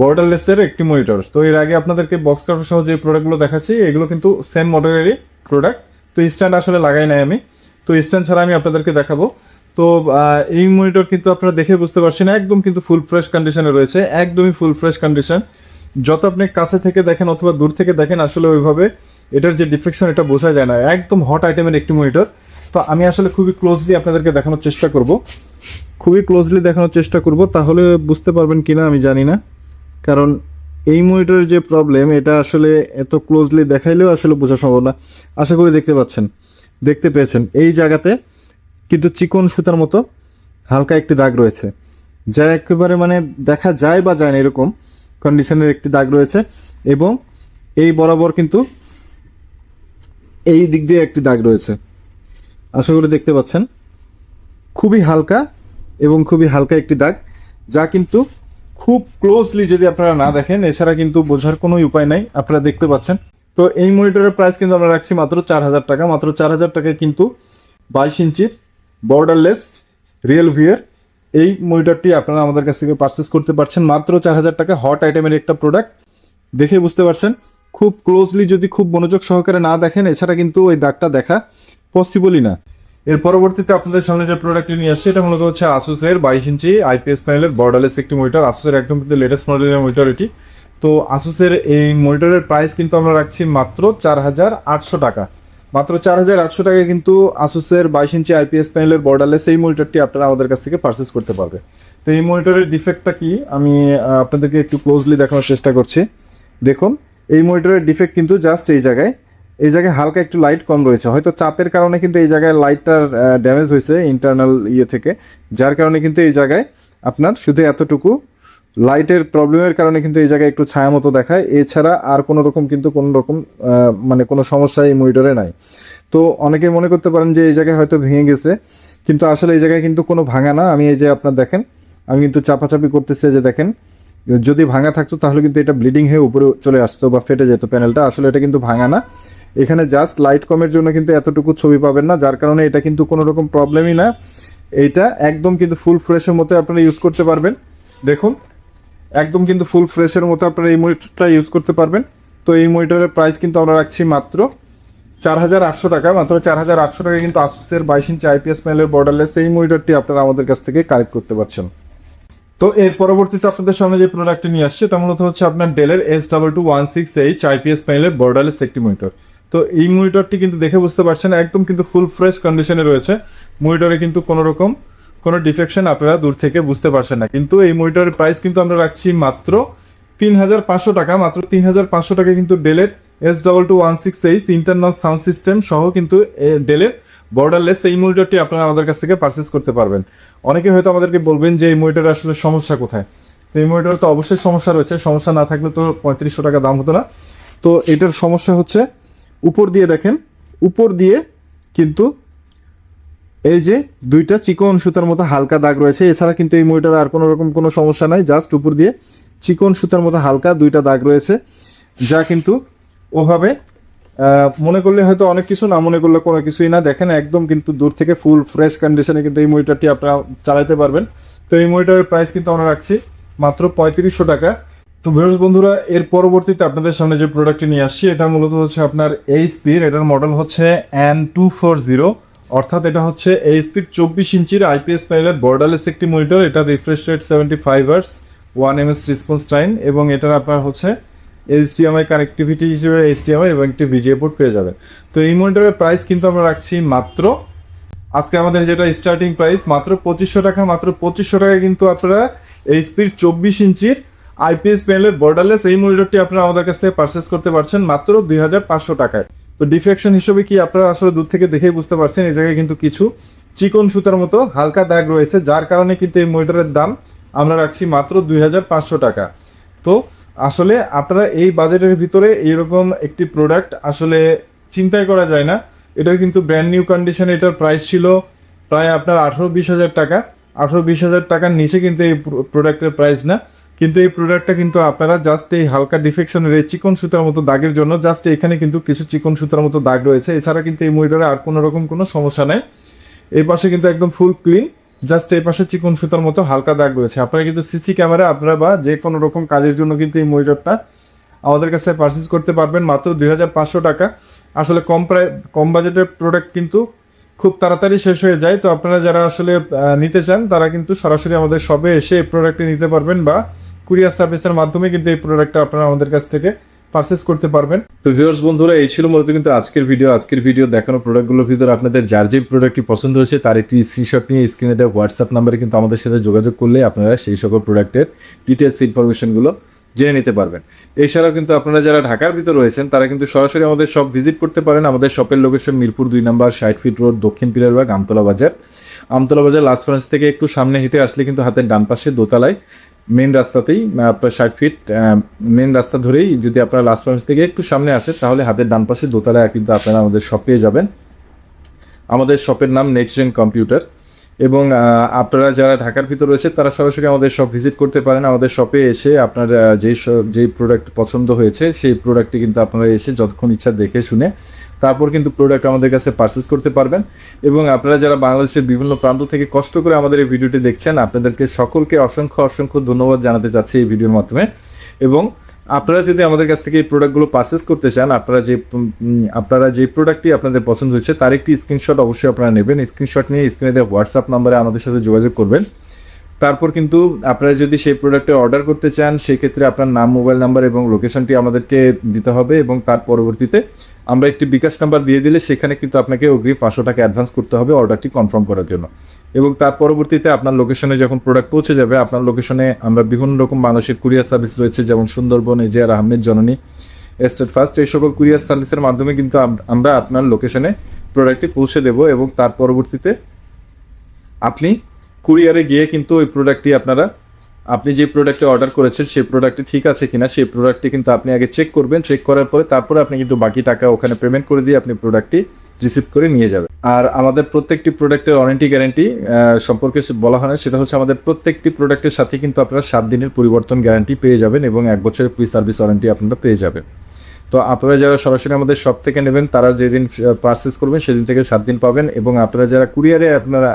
বর্ডারলেসের একটি মনিটর তো এর আগে আপনাদেরকে বক্স কাটার সহ যে প্রোডাক্টগুলো দেখাচ্ছি, এগুলো কিন্তু সেম মডেলেরই প্রোডাক্ট তো স্ট্যান্ড আসলে লাগাই নাই আমি। তো স্ট্যান্ড ছাড়া আমি আপনাদেরকে দেখাবো। তো এই মনিটর কিন্তু আপনারা দেখে বুঝতে পারছেন, একদম কিন্তু ফুল ফ্রেশ কন্ডিশনে রয়েছে, একদমই ফুল ফ্রেশ কন্ডিশন যত আপনি কাছে থেকে দেখেন অথবা দূর থেকে দেখেন, আসলে ওইভাবে এটার যে ডিফেকশন এটা বোঝা যায় না। একদম হট আইটেমের একটি মনিটর তো আমি আসলে খুবই ক্লোজলি আপনাদেরকে দেখানোর চেষ্টা করব। খুবই ক্লোজলি দেখানোর চেষ্টা করব, তাহলে বুঝতে পারবেন কিনা আমি জানি না। কারণ এই মনিটরের যে প্রবলেম এটা আসলে এত ক্লোজলি দেখাইলেও আসলে বোঝা সম্ভব না। আশা করি দেখতে পাচ্ছেন, দেখতে পেয়েছেন। এই জায়গাতে কিন্তু চিকন সুতার মতো হালকা একটি দাগ রয়েছে। যা একেবারে মানে দেখা যায় বা যায় না এরকম কন্ডিশনের একটি দাগ রয়েছে এবং এই বরাবর কিন্তু এই দিক দিয়ে একটি দাগ রয়েছে। আশা করি দেখতে পাচ্ছেন। খুবই হালকা এবং খুবই হালকা একটি দাগ, যা কিন্তু খুব ক্লোজলি যদি আপনারা না দেখেন, এছাড়া কিন্তু বোঝার কোনো উপায় নাই, আপনারা দেখতে পাচ্ছেন। তো এই মনিটরের প্রাইস কিন্তু আমরা রাখছি মাত্র চার হাজার টাকা। মাত্র চার হাজার টাকায় কিন্তু বাইশ ইঞ্চির বর্ডারলেস রিয়েল ভিয়ের এই মনিটরটি আপনারা আমাদের কাছ থেকে পারচেস করতে পারছেন। মাত্র চার হাজার টাকা হট আইটেমের একটা প্রোডাক্ট দেখে বুঝতে পারছেন, খুব ক্লোজলি যদি খুব মনোযোগ সহকারে না দেখেন, এছাড়া কিন্তু ওই দাগটা দেখা পসিবলই না। এর পরবর্তীতে আপনাদের সামনে যে প্রোডাক্টটি নিয়ে আসছে, এটা মূলত হচ্ছে আসুসের বাইশ ইঞ্চি আইপিএস প্যানেলের বর্ডারলেস একটি মনিটর। আসুসের একদম কিন্তু লেটেস্ট মডেলের মনিটর এটি। তো আসুসের এই মনিটরের প্রাইস কিন্তু আমরা রাখছি মাত্র চার হাজার আটশো টাকা। মাত্র চার হাজার আটশো টাকায় কিন্তু আসুসের বাইশ ইঞ্চি আইপিএস প্যানেলের বর্ডারলেস এই মনিটরটি আপনারা আমাদের কাছ থেকে পারচেস করতে পারবে। তো এই মনিটরের ডিফেক্টটা কি? আমি আপনাদেরকে একটু ক্লোজলি দেখানোর চেষ্টা করছি। দেখুন, এই মনিটরের ডিফেক্ট কিন্তু জাস্ট এই জায়গায়। এই জায়গায় হালকা একটু লাইট কম রয়েছে। হয়তো চাপের কারণে কিন্তু এই জায়গায় লাইটটার ড্যামেজ হয়েছে ইন্টারনাল ইয়ে থেকে। যার কারণে কিন্তু এই জায়গায় আপনার শুধু এতটুকু লাইটের প্রবলেমের কারণে কিন্তু এই জায়গায় একটু ছায়া মতো দেখায়। এছাড়া আর কোনো রকম কিন্তু কোনো রকম মানে কোনো সমস্যা এই মনিটরে নাই। তো অনেকে মনে করতে পারেন যে এই জায়গায় হয়তো ভেঙে গেছে, কিন্তু আসলে এই জায়গায় কিন্তু কোনো ভাঙা না। আমি এই যে আপনার দেখেন, আমি কিন্তু চাপাচাপি করতেছি যে দেখেন, যদি ভাঙা থাকতো তাহলে কিন্তু এটা ব্লিডিং হয়ে উপরে চলে আসতো বা ফেটে যেত প্যানেলটা আসলে এটা কিন্তু ভাঙা না। এখানে জাস্ট লাইট কমের জন্য কিন্তু এতটুকু ছবি পাবেন না, যার কারণে এটা কিন্তু কোনো রকম প্রবলেমই না। এইটা একদম কিন্তু ফুল ফ্রেশের মতো আপনারা ইউজ করতে পারবেন। দেখুন একদম কিন্তু ফুল ফ্রেশের মতো আপনারা এই মনিটরটা ইউজ করতে পারবেন। তো এই মনিটরের প্রাইস কিন্তু আমরা রাখছি মাত্র চার হাজার আটশো টাকা, মাত্র চার হাজার আটশো টাকা কিন্তু আসুসের বাইশ ইঞ্চি আইপিএস প্যানেলের বর্ডারলেস এই মনিটরটি আপনারা আমাদের কাছ থেকে কালেক্ট করতে পারছেন। তো এর পরবর্তীতে আপনাদের সামনে যে প্রোডাক্টটি নিয়ে আসছে, এটা মূলত হচ্ছে আপনার ডেলের S double two one six H IPS প্যানেলের বর্ডারলেস একটি মনিটর তো এই মনিটরটি কিন্তু দেখে বুঝতে পারছেন, একদম কিন্তু ফুল ফ্রেশ কন্ডিশনে রয়েছে। মনিটরে কিন্তু কোনো রকম কোনো ডিফেকশন আপনারা দূর থেকে বুঝতে পারছেন না। কিন্তু এই মনিটরের প্রাইস কিন্তু আমরা রাখছি মাত্র তিন হাজার পাঁচশো টাকা, মাত্র তিন হাজার পাঁচশো টাকা কিন্তু ডেলের S double two one six H internal sound system সহ কিন্তু ডেলের বর্ডারলেস এই মনিটরটি আপনারা আমাদের কাছ থেকে পারচেস করতে পারবেন। অনেকে হয়তো আমাদেরকে বলবেন যে এই মনিটরের আসলে সমস্যা কোথায়? তো এই মনিটরে তো অবশ্যই সমস্যা রয়েছে, সমস্যা না থাকলে তো পঁয়ত্রিশশো টাকা দাম হতো না। তো এটার সমস্যা হচ্ছে, উপর দিয়ে দেখেন, উপর দিয়ে কিন্তু এই যে দুইটা চিকন সুতার মতো হালকা দাগ রয়েছে, এছাড়া কিন্তু এই মনিটরে আর কোনো রকম কোনো সমস্যা নাই, জাস্ট উপর দিয়ে চিকন সুতার মতো হালকা দুইটা দাগ রয়েছে, যা কিন্তু ওভাবে মনে করলে হয়তো অনেক কিছু, না মনে করলে কোনো কিছুই না। দেখেন, একদম কিন্তু দূর থেকে ফুল ফ্রেশ কন্ডিশনে কিন্তু এই মনিটরটি আপনারা চালাতে পারবেন। তো এই মনিটরের প্রাইস কিন্তু আমরা রাখছি মাত্র পঁয়ত্রিশশো টাকা। তো ভিউয়ার্স বন্ধুরা, এর পরবর্তীতে আপনাদের সামনে যে প্রোডাক্টটি নিয়ে আসছি, এটা মূলত হচ্ছে আপনার এইচপির এটার মডেল হচ্ছে এন টু ফোর জিরো অর্থাৎ এটা হচ্ছে এইচপির চব্বিশ ইঞ্চির আইপিএস প্যানেলের বর্ডারলেস একটি মনিটর এটা refresh rate seventy five hertz one M S response time এবং এটার আপনার হচ্ছে এইচডিএমআই কানেক্টিভিটি হিসেবে এইচডিএমআই এবং একটি ভিজিএ পোর্ট পেয়ে যাবেন। তো এই মনিটরের প্রাইস কিন্তু আমরা রাখছি মাত্র, আজকে আমাদের যেটা স্টার্টিং প্রাইস মাত্র পঁচিশশো টাকা, মাত্র পঁচিশশো টাকা কিন্তু আপনারা এইচপির চব্বিশ ইঞ্চির আইপিএস প্যানেলের বর্ডারলেস এই মনিটরটি আপনারা আমাদের কাছ থেকে পারচেস করতে পারছেন মাত্র দুই হাজার পাঁচশো টাকায়। তো ডিফেকশন হিসেবে কি আপনারা আসলে দূর থেকে দেখেই বুঝতে পারছেন, এই জায়গায় কিন্তু কিছু চিকন সুতার মতো হালকা দাগ রয়েছে, যার কারণে কিন্তু এই মনিটরের দাম আমরা রাখছি মাত্র দুই হাজার পাঁচশো টাকা। তো আসলে আপনারা এই বাজেটের ভিতরে এইরকম একটি প্রোডাক্ট আসলে চিন্তাই করা যায় না। এটা কিন্তু ব্র্যান্ড নিউ কন্ডিশনে এটার প্রাইস ছিল প্রায় আপনার আঠারো বিশ হাজার টাকা। আঠারো বিশ হাজার টাকার নিচে কিন্তু এই প্রোডাক্টের প্রাইস না। কিন্তু এই প্রোডাক্টটা কিন্তু আপনারা জাস্ট এই হালকা ডিফেকশনের এই চিকন সুতার মতো দাগের জন্য জাস্ট এখানে কিন্তু কিছু চিকন সুতার মতো দাগ রয়েছে। এছাড়া কিন্তু এই মনিটরে আর কোনো রকম কোনো সমস্যা নেই। এই পাশে কিন্তু একদম ফুল ক্লিন জাস্ট এই পাশে চিকন সুতার মতো হালকা দাগ রয়েছে। আপনারা কিন্তু সিসি ক্যামেরা আপনারা বা যে কোনো রকম কাজের জন্য কিন্তু এই মনিটরটা আমাদের কাছে পারচেস করতে পারবেন মাত্র দুই হাজার পাঁচশো টাকা। আসলে কম প্রায়, কম বাজেটের প্রোডাক্ট কিন্তু খুব তাড়াতাড়ি শেষ হয়ে যায়। তো আপনারা যারা আসলে নিতে চান, তারা কিন্তু সরাসরি আমাদের সবে এসে এই প্রোডাক্টটি নিতে পারবেন বা কুরিয়ার সার্ভিসের মাধ্যমে কিন্তু এই প্রোডাক্টটা আপনারা আমাদের কাছ থেকে পারচেস করতে পারবেন। তো ভিউয়ার্স বন্ধুরা, এই ছিল মূলত কিন্তু আজকের ভিডিও আজকের ভিডিও দেখানো প্রোডাক্টগুলোর ভিতরে আপনাদের যার যে প্রোডাক্টটি পছন্দ হয়েছে, তার একটি স্ক্রিনশট নিয়ে স্ক্রিনে দেওয়া হোয়াটসঅ্যাপ নাম্বারে কিন্তু আমাদের সাথে যোগাযোগ করলে আপনারা সেই সকল প্রোডাক্টের ডিটেলস ইনফরমেশনগুলো জেনে নিতে পারবেন। এছাড়াও কিন্তু আপনারা যারা ঢাকার ভিতরে রয়েছেন, তারা কিন্তু সরাসরি আমাদের শপ ভিজিট করতে পারেন। আমাদের শপের লোকেশন মিরপুর দুই নাম্বার, ষাট ফিট রোড দক্ষিণ পিলারবাগ, আমতলা বাজার। আমতলা বাজার লাস্ট ফ্রান্স থেকে একটু সামনে হেঁটে আসলে কিন্তু হাতের ডান পাশে দোতলায় মেন রাস্তাতেই আপনার ষাট ফিট মেন রাস্তা ধরেই যদি আপনারা লাস্ট ফ্রান্স থেকে একটু সামনে আসেন, তাহলে হাতের ডান পাশে দোতলায় কিন্তু আপনারা আমাদের শপ পেয়ে যাবেন। আমাদের শপের নাম নেক্সট জেন কম্পিউটার এবং আপনারা যারা ঢাকার ভিতর রয়েছে, তারা সরাসরি আমাদের শপ ভিজিট করতে পারেন। আমাদের শপে এসে আপনার যেই যেই প্রোডাক্ট পছন্দ হয়েছে, সেই প্রোডাক্টটি কিন্তু আপনারা এসে যতক্ষণ ইচ্ছা দেখে শুনে তারপর কিন্তু প্রোডাক্ট আমাদের কাছে পারচেস করতে পারবেন। এবং আপনারা যারা বাংলাদেশের বিভিন্ন প্রান্ত থেকে কষ্ট করে আমাদের এই ভিডিওটি দেখছেন, আপনাদেরকে সকলকে অসংখ্য অসংখ্য ধন্যবাদ জানাতে চাচ্ছি এই ভিডিওর মাধ্যমে। এবং আপনারা যদি আমাদের কাছ থেকে এই প্রোডাক্টগুলো পারচেস করতে চান, আপনারা যে আপনারা যে প্রোডাক্টটি আপনাদের পছন্দ হচ্ছে তার একটি স্ক্রিনশট অবশ্যই আপনারা নেবেন। স্ক্রিনশট নিয়ে স্ক্রিনে দেওয়া হোয়াটসঅ্যাপ নাম্বারে আমাদের সাথে যোগাযোগ করবেন। তারপর কিন্তু আপনারা যদি সেই প্রোডাক্টে অর্ডার করতে চান, সেক্ষেত্রে আপনার নাম মোবাইল নাম্বার এবং লোকেশনটি আমাদেরকে দিতে হবে এবং তার পরবর্তীতে আমরা একটি বিকাশ নাম্বার দিয়ে দিলে সেখানে কিন্তু আপনাকে অগ্রিম পাঁচশো টাকা অ্যাডভান্স করতে হবে অর্ডারটি কনফার্ম করার জন্য। এবং তার পরবর্তীতে আপনার লোকেশনে যখন প্রোডাক্ট পৌঁছে যাবে, আপনার লোকেশনে আমরা বিভিন্ন রকম মানুষের কুরিয়ার সার্ভিস রয়েছে, যেমন সুন্দরবন এজিআর আহমেদ, জননী এস্টেট ফার্স্ট এই সকল কুরিয়ার সার্ভিসের মাধ্যমে কিন্তু আমরা আপনার লোকেশনে প্রোডাক্টটি পৌঁছে দেব এবং তার পরবর্তীতে আপনি কুরিয়ারে গিয়ে কিন্তু ওই প্রোডাক্টটি আপনারা, আপনি যে প্রোডাক্টে অর্ডার করেছেন সেই প্রোডাক্টটি ঠিক আছে কিনা, সেই প্রোডাক্টটি কিন্তু আপনি আগে চেক করবেন চেক করার পরে তারপরে আপনি কিন্তু বাকি টাকা ওখানে পেমেন্ট করে দিয়ে আপনি প্রোডাক্টটি রিসিভ করে নিয়ে যাবেন। আর আমাদের প্রত্যেকটি প্রোডাক্টের ওয়ারেন্টি গ্যারান্টি সম্পর্কে বলা হয় সেটা হচ্ছে আমাদের প্রত্যেকটি প্রোডাক্টের সাথে কিন্তু আপনারা সাত দিনের পরিবর্তন গ্যারান্টি পেয়ে যাবেন এবং এক বছরের প্রি সার্ভিস ওয়ারেন্টি আপনারা পেয়ে যাবেন। তো আপনারা যারা সরাসরি আমাদের শপ থেকে নেবেন, তারা যেদিন পারচেস করবেন, সেদিন থেকে সাত দিন পাবেন এবং আপনারা যারা কুরিয়ারে আপনারা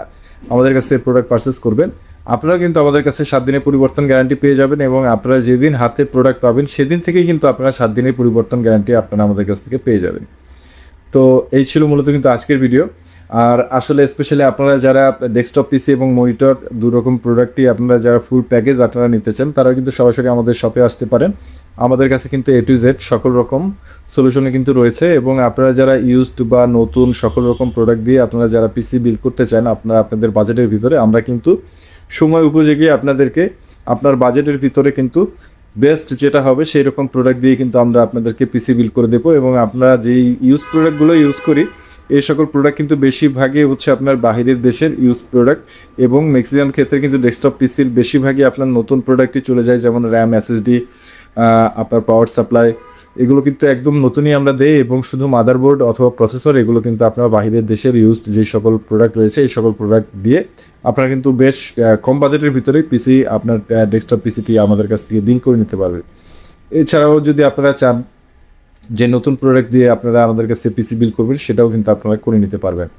আমাদের কাছে প্রোডাক্ট পারচেস করবেন। আপনারা কিন্তু আমাদের কাছে সাত দিনের পরিবর্তন গ্যারান্টি পেয়ে যাবেন এবং আপনারা যেদিন হাতে প্রোডাক্ট পাবেন, সেদিন থেকেই কিন্তু আপনারা সাত দিনের পরিবর্তন গ্যারান্টি আপনারা আমাদের কাছ থেকে পেয়ে যাবেন। তো এই ছিল মূলত কিন্তু আজকের ভিডিও আর আসলে স্পেশালি আপনারা যারা ডেস্কটপ পিসি এবং মনিটর দু রকম প্রোডাক্টই আপনারা যারা ফুল প্যাকেজ আপনারা নিতে চান তারা কিন্তু সরাসরি আমাদের শপে আসতে পারেন। আমাদের কাছে কিন্তু এ টু জেড সকল রকম সলিউশনে কিন্তু রয়েছে এবং আপনারা যারা ইউজড বা নতুন সকল রকম প্রোডাক্ট দিয়ে আপনারা যারা পিসি বিল করতে চান, আপনারা আপনাদের বাজেটের ভিতরে আমরা কিন্তু সময় উপযোগী আপনাদেরকে, আপনার বাজেটের ভিতরে কিন্তু বেস্ট যেটা হবে সেই রকম প্রোডাক্ট দিয়ে কিন্তু আমরা আপনাদেরকে পিসি বিল করে দেবো এবং আমরা যেই ইউজ প্রোডাক্টগুলো ইউজ করি, এই সকল প্রোডাক্ট কিন্তু বেশিরভাগই হচ্ছে আপনার বাহিরের দেশের ইউজ প্রোডাক্ট এবং ম্যাক্সিমাম ক্ষেত্রে কিন্তু ডেস্কটপ পিসির বেশিরভাগই আপনার নতুন প্রোডাক্টই চলে যায়, যেমন র্যাম এসএসডি আপনার পাওয়ার সাপ্লাই এগুলো কিন্তু একদম নতুনই আমরা দেই এবং শুধু মাদারবোর্ড অথবা প্রসেসর এগুলো কিন্তু আপনারা বাহিরের দেশের ইউজড যে সকল প্রোডাক্ট রয়েছে, এই সকল প্রোডাক্ট দিয়ে আপনারা কিন্তু বেশ কম বাজেটের ভিতরেই পিসি আপনার ডেস্কটপ পিসিটি আমাদের কাছ থেকে দিন করে নিতে পারবে। এছাড়াও যদি আপনারা চান যে নতুন প্রোডাক্ট দিয়ে আপনারা আমাদের কাছে পিসি বিল করবেন, সেটাও কিন্তু আপনারা করে নিতে পারবেন।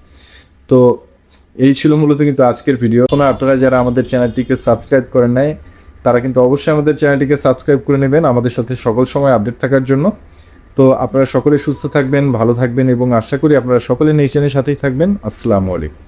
তো এই ছিল মূলত কিন্তু আজকের ভিডিও আপনারা যারা আমাদের চ্যানেলটিকে সাবস্ক্রাইব করেন নাই তারা কিন্তু অবশ্যই আমাদের চ্যানেলটিকে সাবস্ক্রাইব করে নেবেন আমাদের সাথে সকল সময় আপডেট থাকার জন্য। তো আপনারা সকলে সুস্থ থাকবেন, ভালো থাকবেন এবং আশা করি আপনারা সকলে নেশনের সাথেই থাকবেন। আসসালামু আলাইকুম।